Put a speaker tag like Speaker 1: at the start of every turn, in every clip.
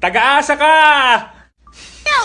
Speaker 1: Tagaasa ka!
Speaker 2: No!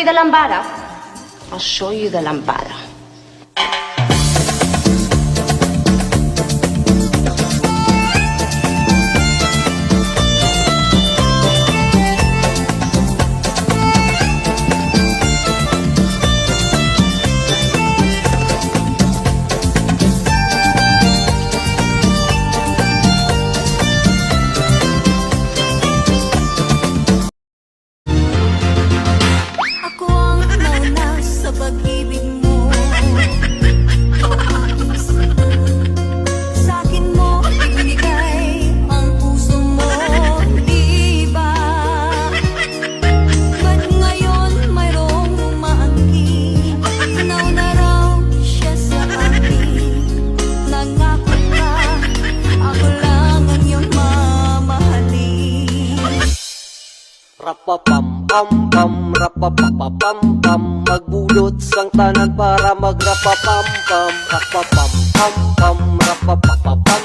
Speaker 3: see the lambada? I'll show you the lambada.
Speaker 4: pam pam Rapapapapam pam Magbulot sang tanan para magrapapam pam Rapapam pam pam Rapapapam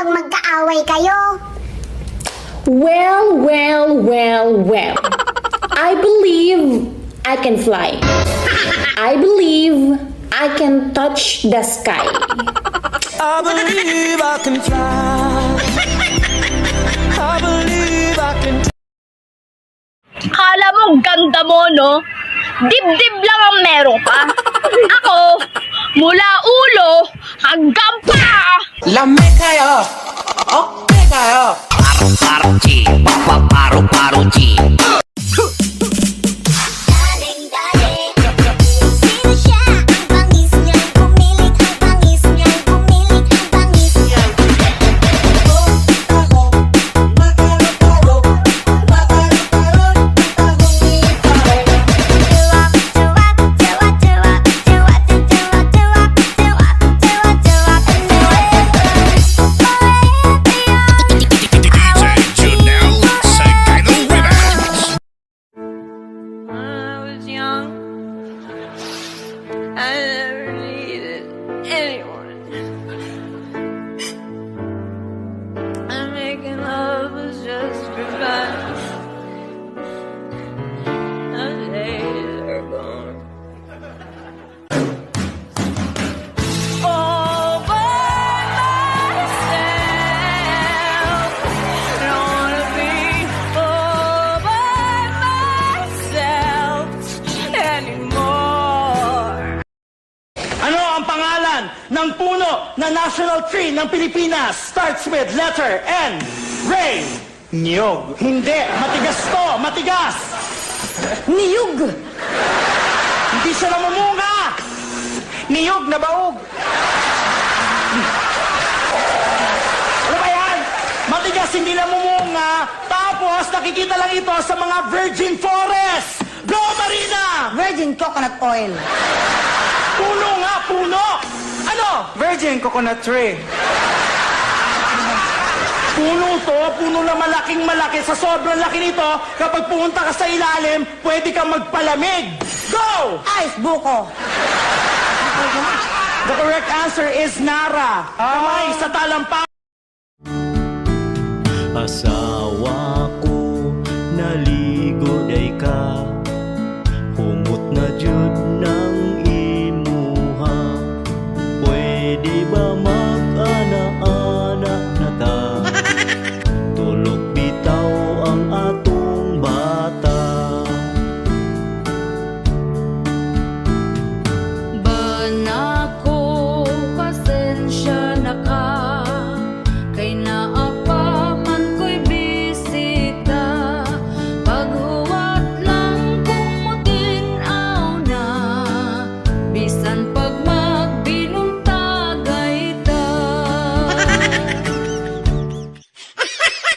Speaker 5: kapag magkaaway kayo?
Speaker 6: Well, well, well, well. I believe I can fly. I believe I can touch the sky.
Speaker 7: I believe I can fly. I believe I can
Speaker 8: Kala mo ganda mo, no? Dibdib lang ang meron ka. Ako, mula ulo hanggang pa!
Speaker 7: lamekaya. Okay
Speaker 9: Paru-paru-chi, paru-paru-chi.
Speaker 7: Ng puno na national tree ng Pilipinas? Starts with letter N. Rain. Niyog. Hindi. Matigas to. Matigas. Niyog. Hindi siya namumunga. Niyog na baog. Ano ba yan? Matigas, hindi namumunga. Tapos, nakikita lang ito sa mga virgin forest. Go, Marina!
Speaker 10: Virgin coconut oil.
Speaker 7: Puno nga, puno! Ano?
Speaker 10: Virgin coconut tree.
Speaker 7: Puno to, puno na malaking malaki. Sa sobrang laki nito, kapag pumunta ka sa ilalim, pwede kang magpalamig. Go!
Speaker 10: Ice buko.
Speaker 7: The correct answer is Nara. Kamay sa talampang.
Speaker 11: Asa